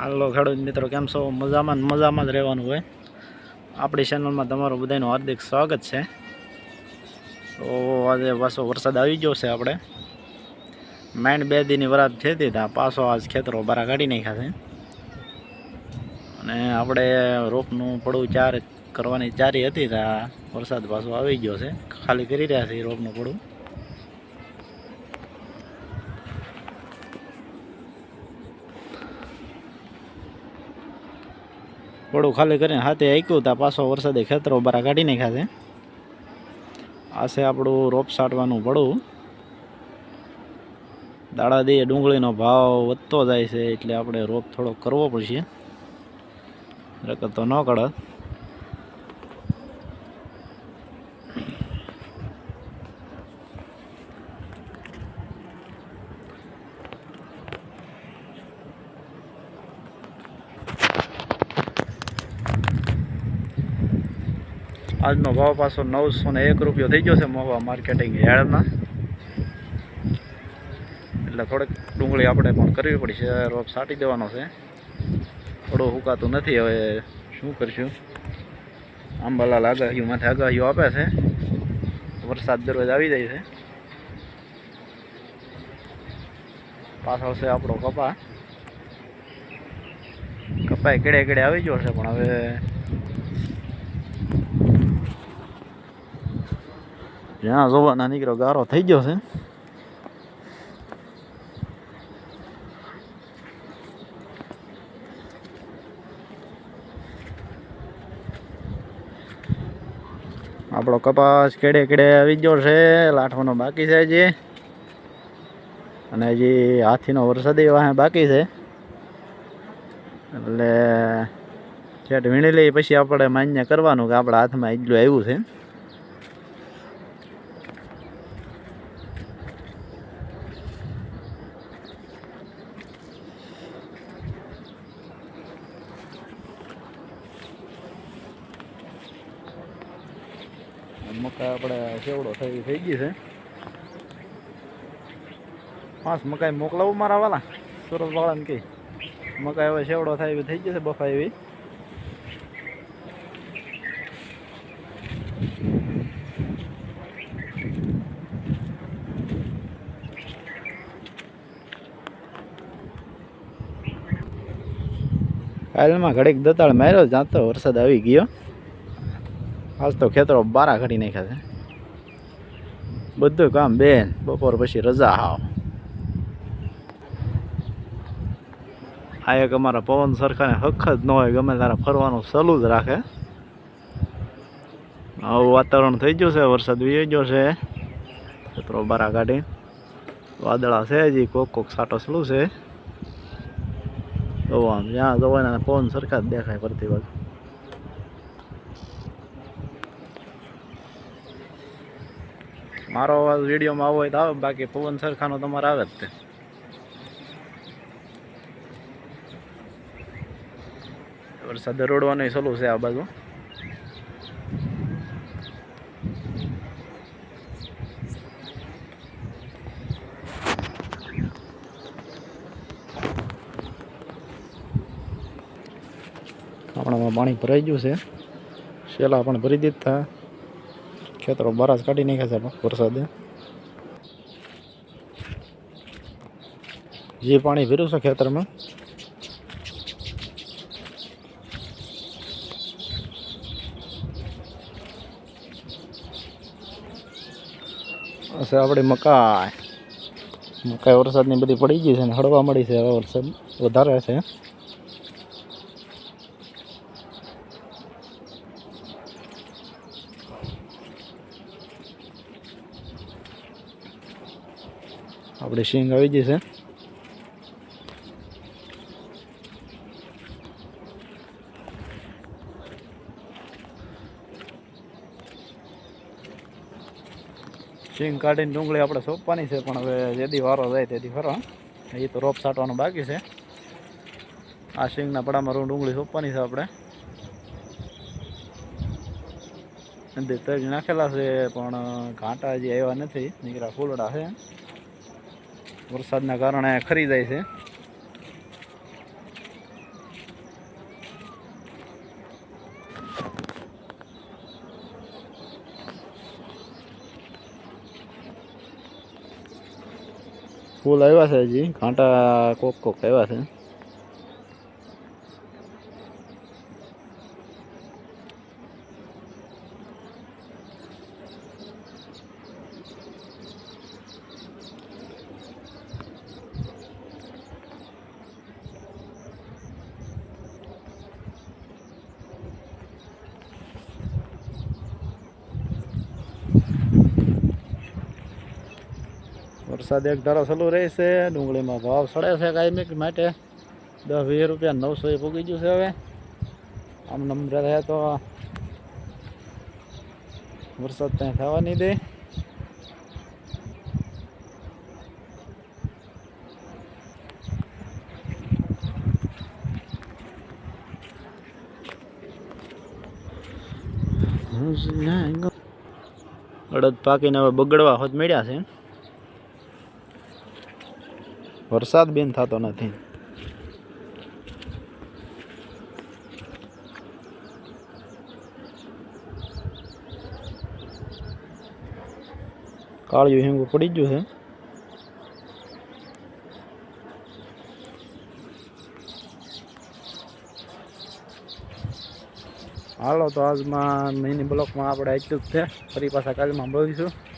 હાલો ખેડૂત મિત્રો, કેમ છો? મજામાં મજામાં જ રહેવાનું હોય. આપણી ચેનલમાં તમારું બધાનું હાર્દિક સ્વાગત છે. તો આજે પાછો વરસાદ આવી ગયો છે આપણે. માઇન્ડ બે દીની વરાત છે ત્યાં પાછો આજ ખેતરો બારા કાઢી નાખ્યા છે. અને આપણે રોપનું પડવું ચાર કરવાની ચારી હતી ત્યાં વરસાદ પાછો આવી ગયો છે. ખાલી કરી રહ્યા છે રોપનું પડવું. પડું ખાલી કરીને હાથે આક્યું ત્યાં પાછો વરસાદે ખેતરો બરા કાઢી નાખ્યા છે. આ આપણું રોપ સાટવાનું પડું દાડા દઈએ ડુંગળીનો ભાવ વધતો જાય છે એટલે આપણે રોપ થોડો કરવો પડશે. રકત તો ન કળે આજનો ભાવ પાછો નવસો ને એક રૂપિયો થઈ ગયો છે મોવા માર્કેટિંગ યાર્ડમાં એટલે થોડીક ડુંગળી આપણે પણ કરવી પડશે. રોપ સાટી દેવાનો છે. થોડું હુકાતું નથી. હવે શું કરશું? આંબાલાલ આગાહીઓ માથે આગાહીઓ આપે છે. વરસાદ દરરોજ આવી જાય છે. પાછળ છે આપણો કપા. કપાય કેડે કેડે આવી ગયો છે, પણ હવે જ્યાં જોવાના નીકળ્યો ગારો થઈ ગયો છે. આપણો કપાસ કેડે કેડે આવી ગયો છે, લાઠવાનો બાકી છે હજી. અને હજી હાથીનો વરસાદ વાહે બાકી છે. એટલે છેટ વીણી લઈ પછી આપણે માન્ય કરવાનું કે આપણા હાથમાં એટલું આવ્યું છે. મકાઈ આપણે સેવડો થઈ થઈ ગઈ છે. પાંચ મકાઈ મોકલાવું મારા વાલા. સુરત વાળાને કહી મકાઈ હવે સેવડો થાય એવી થઈ જશે બફા એવી. કાલમાં ઘડીક દતાળ માર્યો, જાતો વરસાદ આવી ગયો. આજ તો ખેતરો બારા કાઢી નાખ્યા છે. બધું કામ બેન, બપોર પછી રજા હાવ. આ એક અમારા પવન સરખાને હક જ ન હોય, ગમે તારે ફરવાનું સલું જ રાખે. આવું વાતાવરણ થઈ ગયું છે, વરસાદ વી ગયો છે. ખેતરો બારા કાઢી. વાદળા છે હજી, કોક કોક સાટો સલું છે. આમ જ્યાં જવાના પવન સરખા જ દેખાય ફરતી બાજુ મારો અવાજ વિડીયોમાં આવો હોય તો આવે, બાકી પવન સરખાનો તમારે આવે જ તે. વરસાદ રોડવાનું સલું છે આ બાજુ. આપણામાં પાણી ભરાઈ ગયું છે. શેલા પણ ભરી દીધા. ખેતરો બરાસ કાઢી નાખ્યા છે વરસાદે. જે પાણી ભર્યું છે ખેતરમાં, હશે આપણી મકાઈ. મકાઈ વરસાદની બધી પડી ગઈ છે ને હળવા મળી છે હવે વરસાદ વધારે છે. આપણે શીંગ આવી જશે. સિંગ કાઢીને ડુંગળી આપણે સોંપવાની છે, પણ હવે જેદી વારો જાય તેથી ફરો એ તો રોપ છાંટવાનું બાકી છે. આ સિંગના પડામાં રૂ ડુંગળી સોંપવાની છે આપણે. અંદર તજ નાખેલા છે, પણ ઘાંટા હજી આવ્યા નથી. નીકળ્યા ફૂલડા છે. વરસાદના કારણે ખરી જાય છે. ફૂલ આવ્યા છે હજી. કાંટા કોક કોક આવ્યા છે. વરસાદ એક ધારો ચાલુ રહેશે, ડુંગળીમાં ભાવ સડે છે કાયમિક માટે. દસ, વીસ રૂપિયા નવસો એ પૂગી ગયું છે હવે. આમ નંબર રહે તો વરસાદ ત્યાં થવા નહીં દે. અડદ પાકીને હવે બગડવા હોત મળ્યા છે. વરસાદ બેન થતો નથી. કાળિયું હિંગું પડી ગયું છે. હાલો, તો આજમાં મિની બ્લોકમાં આપણે આટલું જ છે. ફરી પાછા કાલમાં મળીશું.